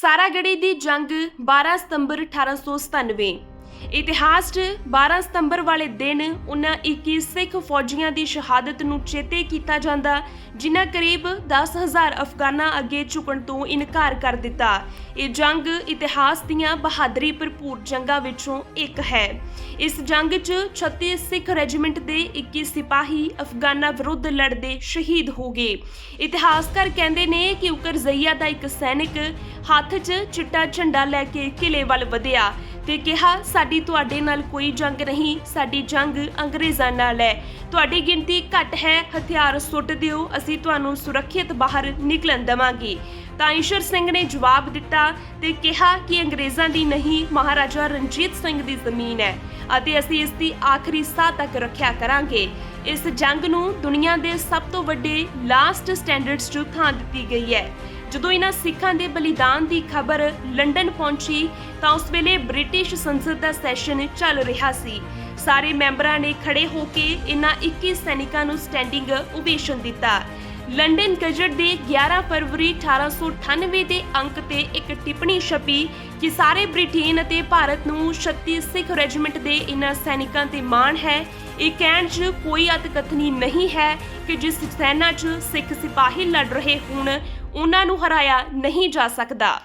ਸਾਰਾਗੜੀ ਦੀ ਜੰਗ 12 ਸਤੰਬਰ 1897 ਇਤਿਹਾਸ 'ਚ 12 ਸਤੰਬਰ ਵਾਲੇ ਦਿਨ ਉਹਨਾਂ 21 ਸਿੱਖ ਫੌਜੀਆਂ ਦੀ ਸ਼ਹਾਦਤ ਨੂੰ ਚੇਤੇ ਕੀਤਾ ਜਾਂਦਾ, ਜਿਨ੍ਹਾਂ ਕਰੀਬ 10000 ਅਫਗਾਨਾਂ ਅੱਗੇ ਝੁਕਣ ਤੋਂ ਇਨਕਾਰ ਕਰ ਦਿੱਤਾ। ਇਹ ਜੰਗ ਇਤਿਹਾਸ ਦੀਆਂ ਬਹਾਦਰੀ ਭਰਪੂਰ ਜੰਗਾਂ ਵਿੱਚੋਂ ਇੱਕ ਹੈ। ਇਸ ਜੰਗ 'ਚ 36 ਸਿੱਖ ਰੈਜੀਮੈਂਟ ਦੇ 21 ਸਿਪਾਹੀ ਅਫਗਾਨਾਂ ਵਿਰੁੱਧ ਲੜਦੇ ਸ਼ਹੀਦ ਹੋ ਗਏ। ਇਤਿਹਾਸਕਾਰ ਕਹਿੰਦੇ ਨੇ ਕਿ ਉਕਰਜ਼ਈਆ ਦਾ ਇੱਕ ਸੈਨਿਕ ਹੱਥ 'ਚ ਚਿੱਟਾ ਝੰਡਾ ਲੈ ਕੇ ਕਿਲੇ ਵੱਲ ਵਧਿਆ। ਤੇ ਕਿਹਾ, ਸਾਡੀ ਤੁਹਾਡੇ ਨਾਲ ਕੋਈ ਜੰਗ ਨਹੀਂ, ਸਾਡੀ ਜੰਗ ਅੰਗਰੇਜ਼ਾਂ ਨਾਲ ਹੈ। ਤੁਹਾਡੀ ਗਿਣਤੀ ਘੱਟ ਹੈ, ਹਥਿਆਰ ਸੁੱਟ ਦਿਓ, ਅਸੀਂ ਤੁਹਾਨੂੰ ਸੁਰੱਖਿਅਤ ਬਾਹਰ ਨਿਕਲਣ ਦੇਵਾਂਗੇ। ਤਾਂ ਈਸ਼ਰ ਸਿੰਘ ਨੇ ਜਵਾਬ ਦਿੱਤਾ ਤੇ ਕਿਹਾ ਕਿ ਅੰਗਰੇਜ਼ਾਂ ਦੀ ਨਹੀਂ, ਮਹਾਰਾਜਾ ਰਣਜੀਤ ਸਿੰਘ ਦੀ ਜ਼ਮੀਨ ਹੈ ਅਤੇ ਅਸੀਂ ਇਸ ਦੀ ਆਖਰੀ ਸਾਹ ਤੱਕ ਰੱਖਿਆ ਕਰਾਂਗੇ। ਇਸ ਜੰਗ ਨੂੰ ਦੁਨੀਆ ਦੇ ਸਭ ਤੋਂ ਵੱਡੇ ਲਾਸਟ ਸਟੈਂਡਰਡਸ 'ਚ ਥਾਂ ਦਿੱਤੀ ਗਈ ਹੈ। ਜਦੋਂ ਇਹਨਾਂ ਸਿੱਖਾਂ ਦੇ ਬਲੀਦਾਨ ਦੀ ਖਬਰ ਲੰਡਨ ਪਹੁੰਚੀ, ਤਾਂ ਉਸ ਵੇਲੇ ਬ੍ਰਿਟਿਸ਼ ਸੰਸਦ ਦਾ ਸੈਸ਼ਨ ਚੱਲ ਰਿਹਾ ਸੀ। ਸਾਰੇ ਮੈਂਬਰਾਂ ਨੇ ਖੜੇ ਹੋ ਕੇ ਇਹਨਾਂ 21 ਸੈਨਿਕਾਂ ਨੂੰ ਸਟੈਂਡਿੰਗ ਓਵੇਸ਼ਨ ਦਿੱਤਾ। ਲੰਡਨ ਗਜਟ ਦੇ 11 ਫਰਵਰੀ 1898 ਦੇ ਅੰਕ ਤੇ ਇੱਕ ਟਿੱਪਣੀ ਛਪੀ ਕਿ ਸਾਰੇ ਬ੍ਰਿਟੇਨ ਅਤੇ ਭਾਰਤ ਨੂੰ 36 ਸਿੱਖ ਰੈਜੀਮੈਂਟ ਦੇ ਇਹਨਾਂ ਸੈਨਿਕਾਂ ਤੇ ਮਾਣ ਹੈ। ਇਹ ਕਹਿਣ 'ਚ ਕੋਈ ਅਤਕਥਨੀ ਨਹੀਂ ਹੈ ਕਿ ਜਿਸ ਸੈਨਾ 'ਚ ਸਿੱਖ ਸਿਪਾਹੀ ਲੜ ਰਹੇ ਹੋਣ ਉਹਨਾਂ ਨੂੰ ਹਰਾਇਆ ਨਹੀਂ ਜਾ ਸਕਦਾ।